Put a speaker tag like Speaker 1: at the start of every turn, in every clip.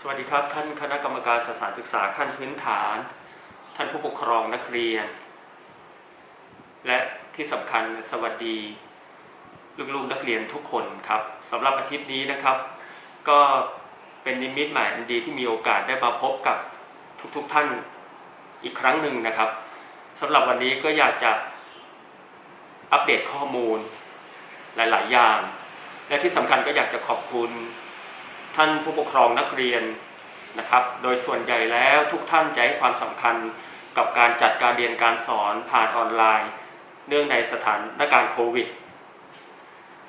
Speaker 1: สวัสดีครับ ท่านคณะกรรมการสถานศึกษาขั้นพื้นฐาน ท่านผู้ปกครองนักเรียน และที่สำคัญสวัสดีลูกๆนักเรียนทุกคนครับสำหรับอาทิตย์นี้นะครับ ก็เป็นนิมิตหมายอันดีที่มีโอกาสได้มาพบกับทุกๆท่านอีกครั้งหนึ่งนะครับสำหรับวันนี้ก็อยากจะอัปเดตข้อมูลหลาย ๆ อย่าง และที่สำคัญก็อยากจะขอบคุณ ท่านผู้ปกครองนักเรียนนะครับ โดยส่วนใหญ่แล้วทุกท่านจะให้ความสำคัญกับการจัดการเรียนการสอนผ่านออนไลน์ เนื่องในสถานการณ์โควิด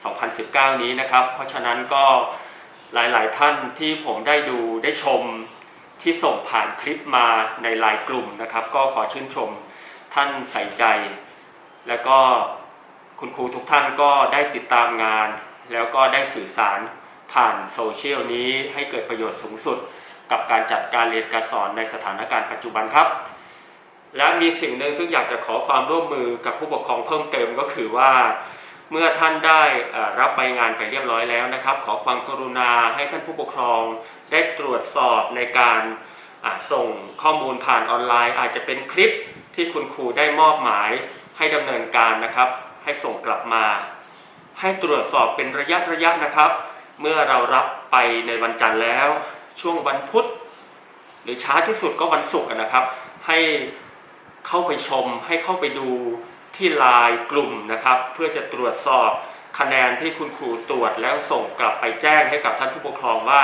Speaker 1: 2019 นี้นะครับ เพราะฉะนั้นก็หลายๆ ท่านที่ผมได้ดูได้ชมที่ส่งผ่านคลิปมาในไลน์กลุ่มนะครับ ก็ขอชื่นชมท่านใส่ใจ แล้วก็คุณครูทุกท่านก็ได้ติดตามงาน แล้วก็ได้สื่อสาร ผ่านโซเชียลนี้ให้เกิดประโยชน์สูงสุด กับการจัดการเรียนการสอนในสถานการณ์ปัจจุบันครับ และมีสิ่งหนึ่งซึ่งอยากจะขอความร่วมมือกับผู้ปกครองเพิ่มเติมก็คือว่า เมื่อท่านได้รับใบงานไปเรียบร้อยแล้วนะครับ ขอความกรุณาให้ท่านผู้ปกครองได้ตรวจสอบในการส่งข้อมูลผ่านออนไลน์ อาจจะเป็นคลิปที่คุณครูได้มอบหมายให้ดำเนินการนะครับ ให้ส่งกลับมา ให้ตรวจสอบเป็นระยะระยะนะครับ เมื่อเรารับไปในวันจันทร์แล้ว ช่วงวันพุธ หรือช้าที่สุดก็วันศุกร์นะครับ ให้เข้าไปชมให้เข้าไปดูที่ไลน์กลุ่มนะครับ เพื่อจะตรวจสอบคะแนนที่คุณครูตรวจแล้วส่งกลับไปแจ้งให้กับท่านผู้ปกครองว่า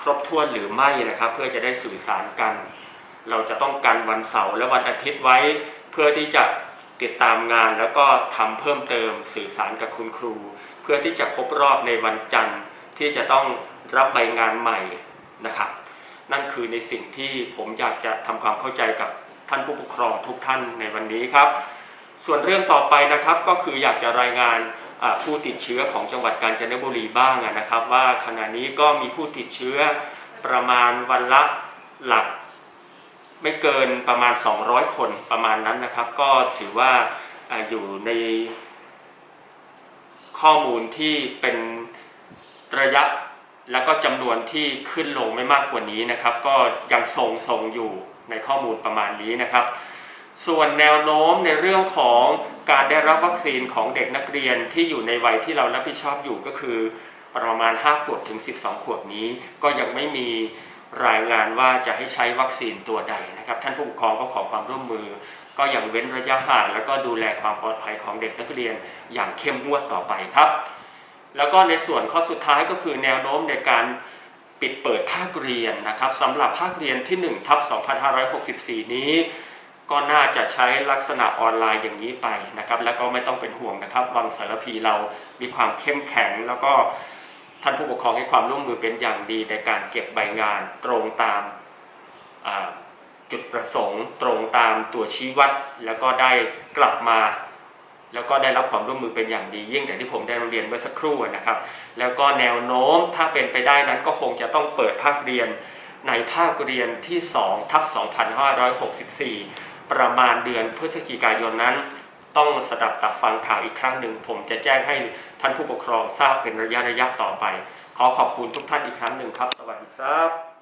Speaker 1: ครบถ้วนหรือไม่นะครับ เพื่อจะได้สื่อสารกัน เราจะต้องกันวันเสาร์และวันอาทิตย์ไว้ เพื่อที่จะติดตามงานแล้วก็ทำเพิ่มเติมสื่อสารกับคุณครู เพื่อที่จะครบรอบในวันจันทร์ ที่จะต้องรับใบงานใหม่นะครับ นั่นคือในสิ่งที่ผมอยากจะทำความเข้าใจกับท่านผู้ปกครองทุกท่านในวันนี้ครับ ส่วนเรื่องต่อไปนะครับก็คืออยากจะรายงานผู้ติดเชื้อของจังหวัดกาญจนบุรีบ้างนะครับ ว่าขณะนี้ก็มีผู้ติดเชื้อประมาณวันละหลักไม่เกินประมาณ 200 คนประมาณนั้นนะครับ ก็ถือว่าอยู่ในข้อมูลที่เป็น ระยะแล้วก็จำนวนที่ขึ้นลงไม่มากกว่านี้นะครับ ก็ยังทรงทรงอยู่ในข้อมูลประมาณนี้นะครับ ส่วนแนวโน้มในเรื่องของการได้รับวัคซีนของเด็กนักเรียนที่อยู่ในวัยที่เรารับผิดชอบอยู่ก็คือประมาณ 5 ขวบถึง 12 ขวบนี้ ก็ยังไม่มีรายงานว่าจะให้ใช้วัคซีนตัวใดนะครับ ท่านผู้ปกครองก็ขอความร่วมมือ ก็ยังเว้นระยะห่างแล้วก็ดูแลความปลอดภัยของเด็กนักเรียนอย่างเข้มงวดต่อไปครับ แล้วก็ในส่วนข้อสุดท้ายก็คือแนวโน้มในการปิดเปิดภาคเรียนนะครับสำหรับภาคเรียนที่1ทับ2564 นี้ ก็น่าจะใช้ลักษณะออนไลน์อย่างนี้ไปนะครับ แล้วก็ไม่ต้องเป็นห่วงนะครับวังสารพีเรามีความเข้มแข็ง แล้วก็ท่านผู้ปกครองให้ความร่วมมือเป็นอย่างดีในการเก็บใบงานตรงตามจุดประสงค์ ตรงตามตัวชี้วัด แล้วก็ได้กลับมา แล้วก็ได้รับความร่วมมือเป็นอย่างดียิ่งแต่ที่ผมได้เรียนเมื่อสักครู่นะครับ แล้วก็แนวโน้มถ้าเป็นไปได้นั้นก็คงจะต้องเปิดภาคเรียนในภาคเรียนที่2ทับ2564 ประมาณเดือนพฤศจิกายนนั้น ต้องสดับตับฟังข่าวอีกครั้งหนึ่ง ผมจะแจ้งให้ท่านผู้ปกครองทราบเป็นระยะระยะต่อไป ขอขอบคุณทุกท่านอีกครั้งหนึ่งครับ สวัสดีครับ